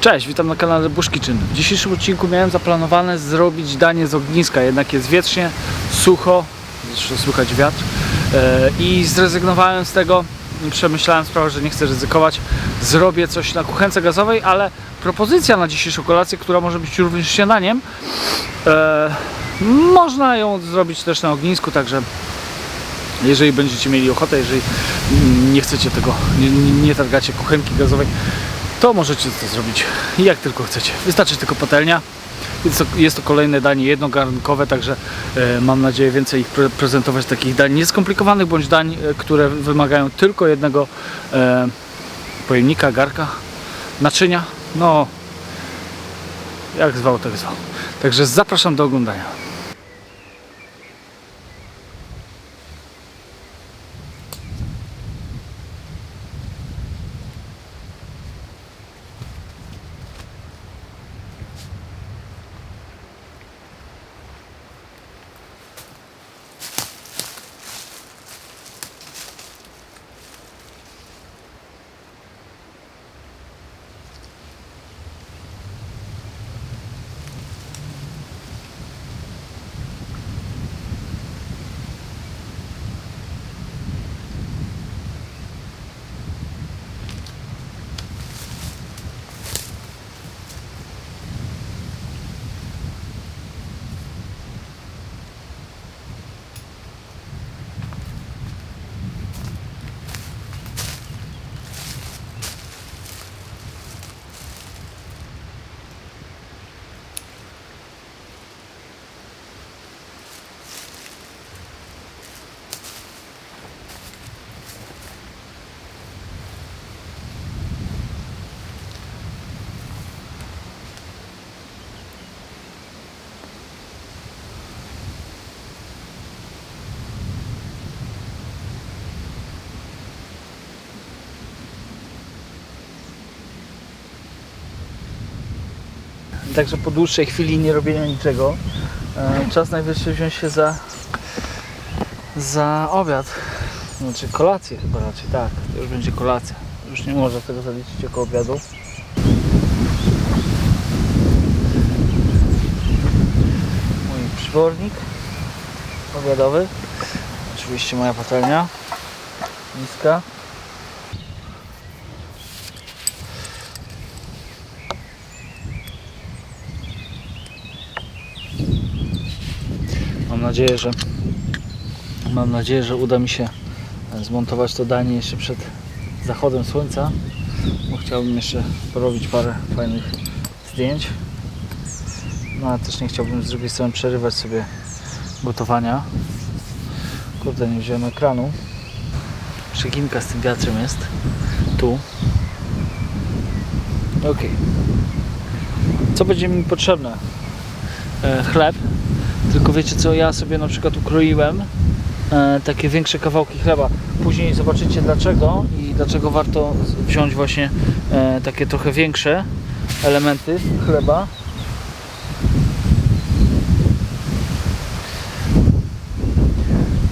Cześć, witam na kanale Bush Kitchen. W dzisiejszym odcinku miałem zaplanowane zrobić danie z ogniska, jednak jest wietrznie, sucho, zresztą słychać wiatr e, i zrezygnowałem z tego. Przemyślałem sprawę, że nie chcę ryzykować. Zrobię coś na kuchence gazowej, ale propozycja na dzisiejszą kolację, która może być również śniadaniem, e, można ją zrobić też na ognisku, także jeżeli będziecie mieli ochotę, jeżeli nie chcecie tego, nie nie targacie kuchenki gazowej, to możecie to zrobić jak tylko chcecie. Wystarczy tylko patelnia. Jest to, jest to kolejne danie jednogarnkowe, także e, mam nadzieję więcej ich pre prezentować takich dań nieskomplikowanych, bądź dań, e, które wymagają tylko jednego e, pojemnika, garka, naczynia. No, jak zwał, tak zwał. Także zapraszam do oglądania. Także po dłuższej chwili nie robienia niczego, e, czas najwyższy wziąć się za, za obiad. Znaczy kolację chyba raczej, tak. To już będzie kolacja. Już nie można tego zaliczyć jako obiadu. Mój przybornik obiadowy. Oczywiście moja patelnia. Miska. Nadzieję, że mam nadzieję, że uda mi się zmontować to danie jeszcze przed zachodem słońca, bo chciałbym jeszcze porobić parę fajnych zdjęć. No ale też nie chciałbym z drugiej strony przerywać sobie gotowania. Kurde, nie wziąłem ekranu. Przeginka z tym wiatrem jest. Tu. Ok. Co będzie mi potrzebne? E, chleb. Tylko wiecie co, ja sobie na przykład ukroiłem e, takie większe kawałki chleba. Później zobaczycie dlaczego i dlaczego warto wziąć właśnie e, takie trochę większe elementy chleba.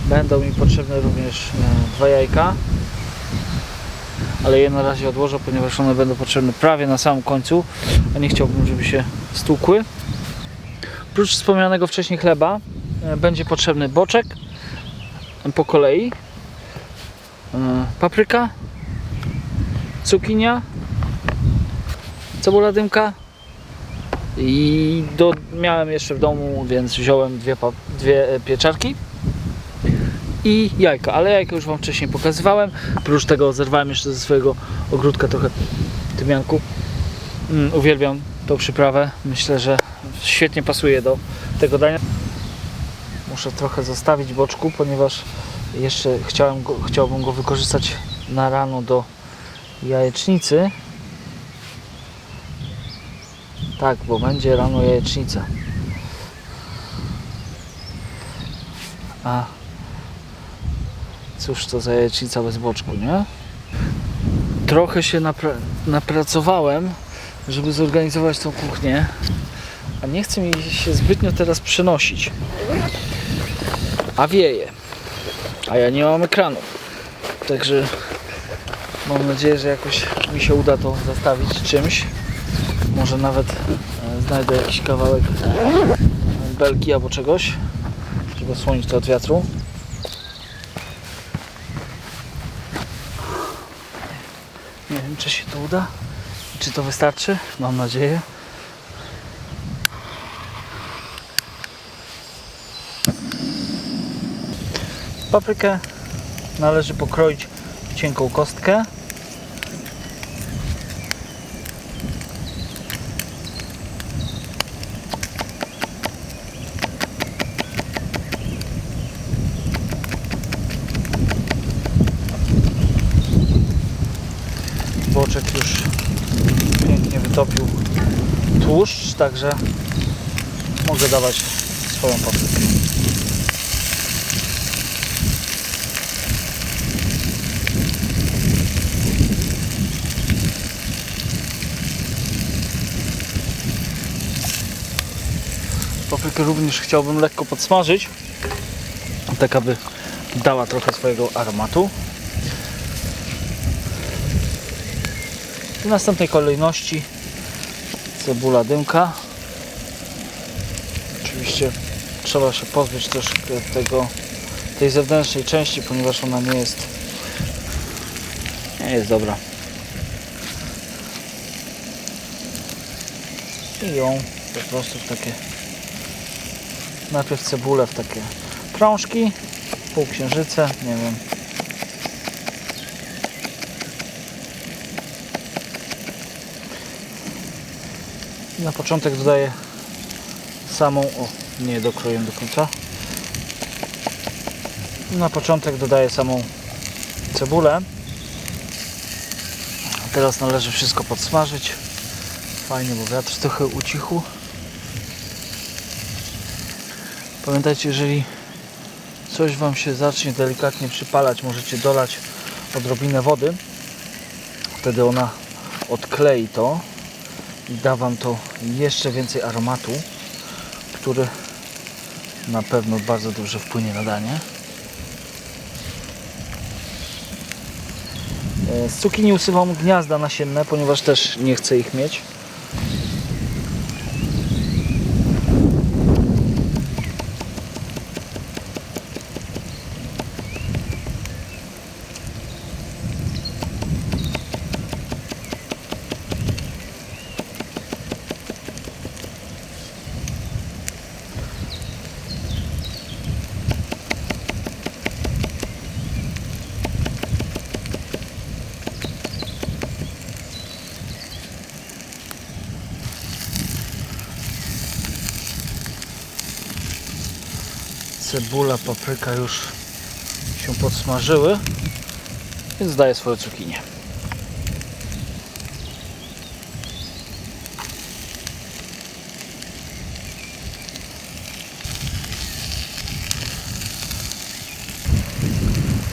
Będą mi potrzebne również dwa jajka. Ale je na razie odłożę, ponieważ one będą potrzebne prawie na samym końcu, a nie chciałbym, żeby się stłukły. Oprócz wspomnianego wcześniej chleba e, będzie potrzebny boczek e, po kolei, e, papryka, cukinia, cebula dymka i do, miałem jeszcze w domu, więc wziąłem dwie, dwie pieczarki i jajka, ale jajka już Wam wcześniej pokazywałem. Oprócz tego zerwałem jeszcze ze swojego ogródka trochę tymianku. Mm, uwielbiam tą przyprawę. Myślę, że świetnie pasuje do tego dania. Muszę trochę zostawić boczku, ponieważ jeszcze chciałem go, chciałbym go wykorzystać na rano do jajecznicy. Tak, bo będzie rano jajecznica. A cóż to za jajecznica bez boczku, nie? Trochę się napra- napracowałem, żeby zorganizować tą kuchnię, a nie chce mi się zbytnio teraz przenosić. A wieje. A ja nie mam ekranu. Także mam nadzieję, że jakoś mi się uda to zastawić czymś. Może nawet e, znajdę jakiś kawałek belki albo czegoś, żeby osłonić to od wiatru. Nie wiem, czy się to uda, czy to wystarczy. Mam nadzieję. Paprykę należy pokroić w cienką kostkę. Boczek już pięknie wytopił tłuszcz, także mogę dawać swoją paprykę. Również chciałbym lekko podsmażyć, tak aby dała trochę swojego aromatu. W następnej kolejności cebula dymka. Oczywiście trzeba się pozbyć też tego, tej zewnętrznej części, ponieważ ona nie jest nie jest dobra. I ją po prostu w takie najpierw cebulę w takie prążki, półksiężyce, nie wiem. Na początek dodaję samą, o nie dokroję do końca. Na początek dodaję samą cebulę. Teraz należy wszystko podsmażyć. Fajnie, bo wiatr trochę ucichł. Pamiętajcie, jeżeli coś Wam się zacznie delikatnie przypalać, możecie dolać odrobinę wody. Wtedy ona odklei to i da Wam to jeszcze więcej aromatu, który na pewno bardzo dobrze wpłynie na danie. E, Z cukinii usuwam gniazda nasienne, ponieważ też nie chcę ich mieć. Cebula, papryka już się podsmażyły, więc daję swoje cukinie.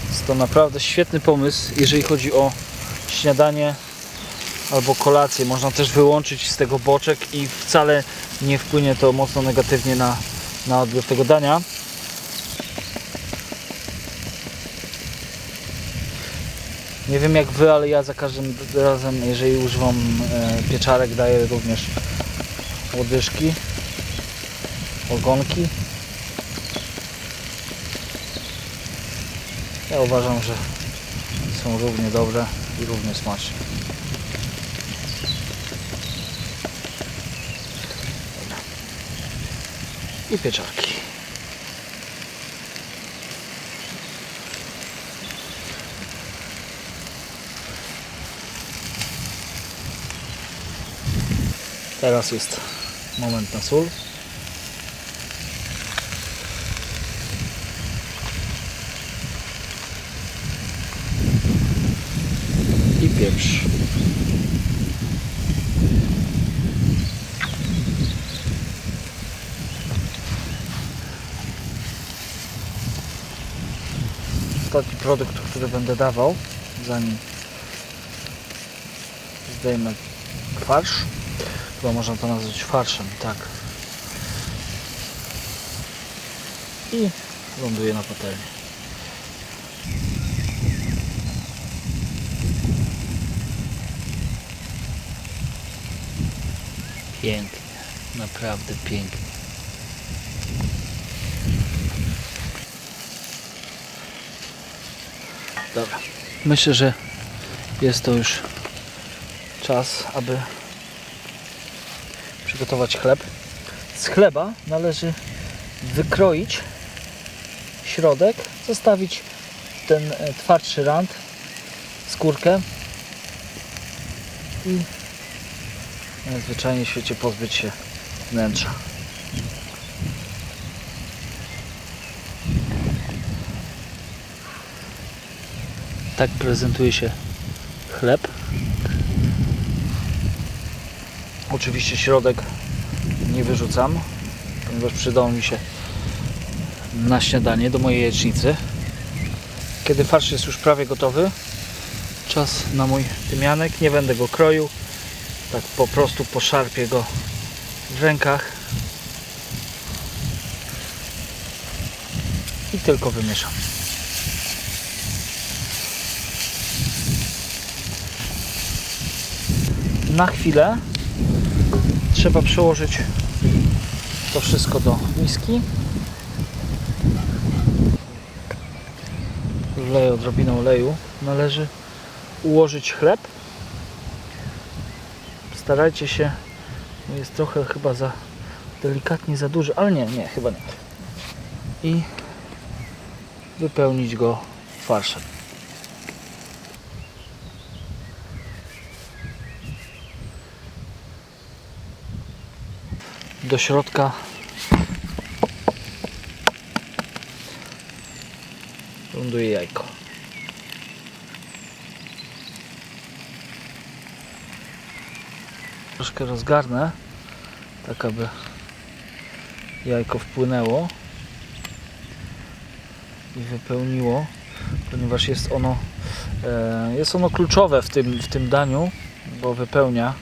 Jest to naprawdę świetny pomysł, jeżeli chodzi o śniadanie albo kolację. Można też wyłączyć z tego boczek i wcale nie wpłynie to mocno negatywnie na, na odbiór tego dania. Nie wiem jak wy, ale ja za każdym razem, jeżeli używam e, pieczarek, daję również łodyżki, ogonki. Ja uważam, że są równie dobre i równie smaczne. I pieczarki. Teraz jest moment na sól. I pieprz. Ostatni produkt, który będę dawał, zanim zdejmę farsz. Chyba można to nazwać farszem, tak. I ląduje na patelni. Pięknie, naprawdę pięknie. Dobra, myślę, że jest to już czas, aby przygotować chleb. Z chleba należy wykroić środek, zostawić ten e, twardszy rand, skórkę i najzwyczajniej w świecie pozbyć się wnętrza. Tak prezentuje się chleb. Oczywiście środek nie wyrzucam, ponieważ przydał mi się na śniadanie do mojej jajecznicy. Kiedy farsz jest już prawie gotowy, czas na mój tymianek. Nie będę go kroił, tak po prostu poszarpię go w rękach i tylko wymieszam. Na chwilę trzeba przełożyć to wszystko do miski. Wleję odrobinę oleju. Należy ułożyć chleb. Starajcie się, bo jest trochę chyba za delikatnie za duży, ale nie, nie, chyba nie. I wypełnić go farszem. Do środka ląduje jajko. Troszkę rozgarnę, tak aby jajko wpłynęło i wypełniło, ponieważ jest ono, e, jest ono kluczowe w tym, w tym daniu, bo wypełnia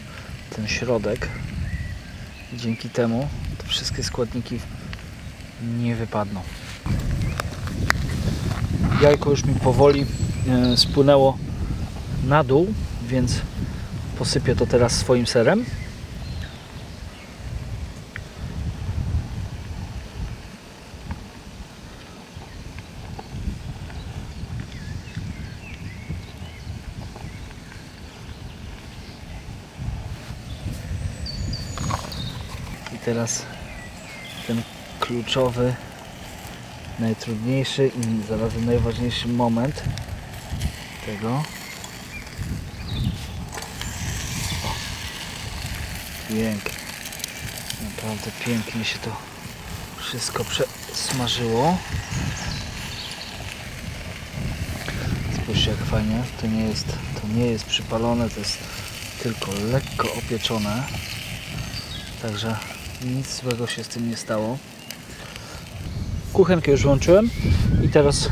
ten środek. Dzięki temu te wszystkie składniki nie wypadną. Jajko już mi powoli e, spłynęło na dół, więc posypię to teraz swoim serem. Teraz ten kluczowy, najtrudniejszy i zarazem najważniejszy moment tego. O, pięknie. Naprawdę pięknie się to wszystko przesmażyło. Spójrzcie jak fajnie. To nie jest, to nie jest przypalone, to jest tylko lekko opieczone. Także nic złego się z tym nie stało. Kuchenkę już włączyłem i teraz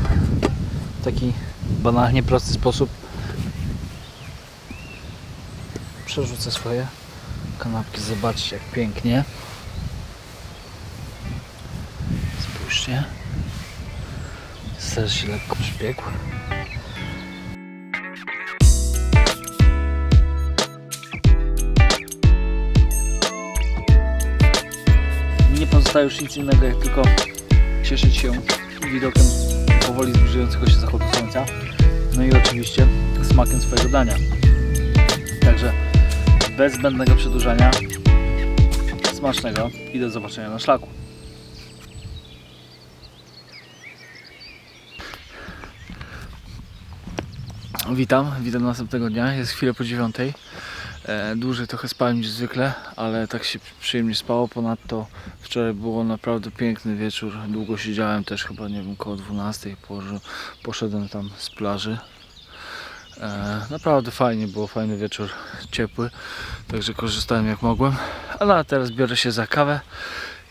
w taki banalnie prosty sposób przerzucę swoje kanapki. Zobaczcie jak pięknie. Spójrzcie. Ser się lekko przybiegł. Nie pozostaje już nic innego jak tylko cieszyć się widokiem powoli zbliżającego się zachodu słońca. No i oczywiście smakiem swojego dania. Także bez zbędnego przedłużania smacznego i do zobaczenia na szlaku. Witam, witam następnego dnia. Jest chwilę po dziewiątej. E, dłużej trochę spałem niż zwykle, ale tak się przyjemnie spało. Ponadto wczoraj było naprawdę piękny wieczór. Długo siedziałem też chyba, nie wiem, koło 12. Położy- Poszedłem tam z plaży. E, naprawdę fajnie było, fajny wieczór, ciepły. Także korzystałem jak mogłem. Ale a teraz biorę się za kawę.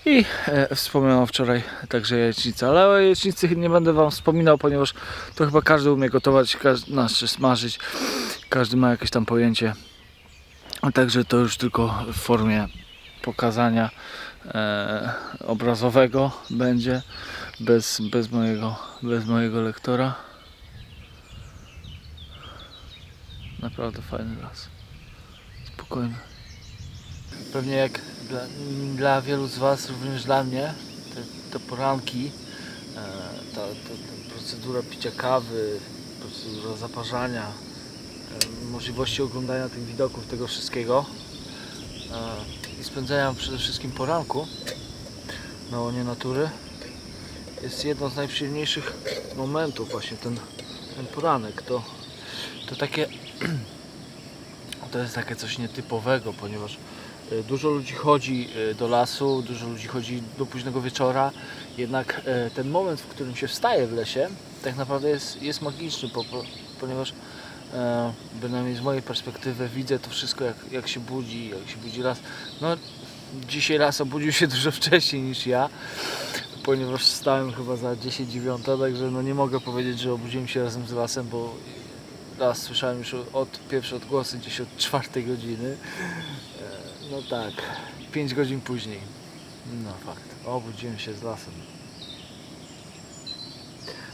I e, wspomniano wczoraj także jajecznica, ale o jajecznicy nie będę Wam wspominał, ponieważ to chyba każdy umie gotować, każdy, znaczy smażyć, każdy ma jakieś tam pojęcie. A Także to już tylko w formie pokazania e, obrazowego będzie, bez, bez, mojego, bez mojego lektora. Naprawdę fajny las. Spokojny. Pewnie jak dla, dla wielu z Was, również dla mnie, te, te poranki, e, ta, ta, ta procedura picia kawy, procedura zaparzania, możliwości oglądania tych widoków, tego wszystkiego e, i spędzania przede wszystkim poranku na łonie natury jest jedno z najprzyjemniejszych momentów właśnie ten, ten poranek. To, to takie to jest takie coś nietypowego, ponieważ e, dużo ludzi chodzi e, do lasu, dużo ludzi chodzi do późnego wieczora, jednak ten moment, w którym się wstaje w lesie, tak naprawdę jest, jest magiczny, po, po, ponieważ e, bynajmniej z mojej perspektywy widzę to wszystko, jak, jak się budzi, jak się budzi las. No, dzisiaj las obudził się dużo wcześniej niż ja, ponieważ wstałem chyba za 10-9, także no nie mogę powiedzieć, że obudziłem się razem z lasem, bo raz słyszałem już od pierwsze odgłosy gdzieś od czwartej godziny. E, No tak, 5 godzin później. No fakt, obudziłem się z lasem.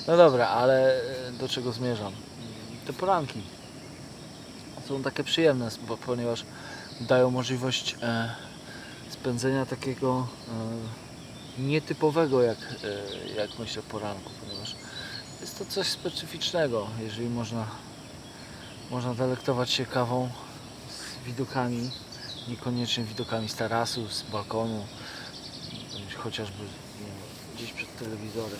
No dobra, ale e, do czego zmierzam? Te poranki są takie przyjemne, bo, ponieważ dają możliwość e, spędzenia takiego e, nietypowego, jak, e, jak myślę, poranku, ponieważ jest to coś specyficznego, jeżeli można można delektować się kawą z widokami, niekoniecznie widokami z tarasu, z balkonu, chociażby wiem, gdzieś przed telewizorem.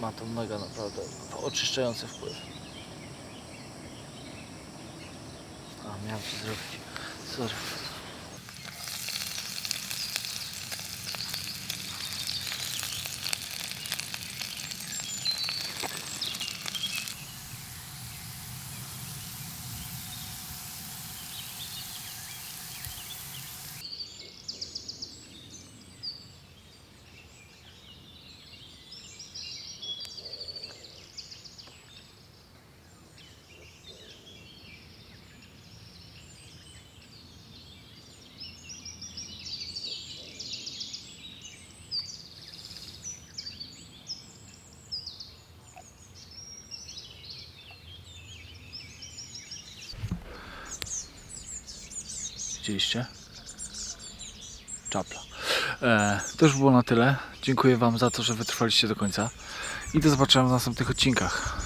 Ma to mega naprawdę oczyszczający wpływ. A, miałem to zrobić. Widzieliście? Czapla. E, to już było na tyle. Dziękuję Wam za to, że wytrwaliście do końca. I do zobaczenia w następnych odcinkach.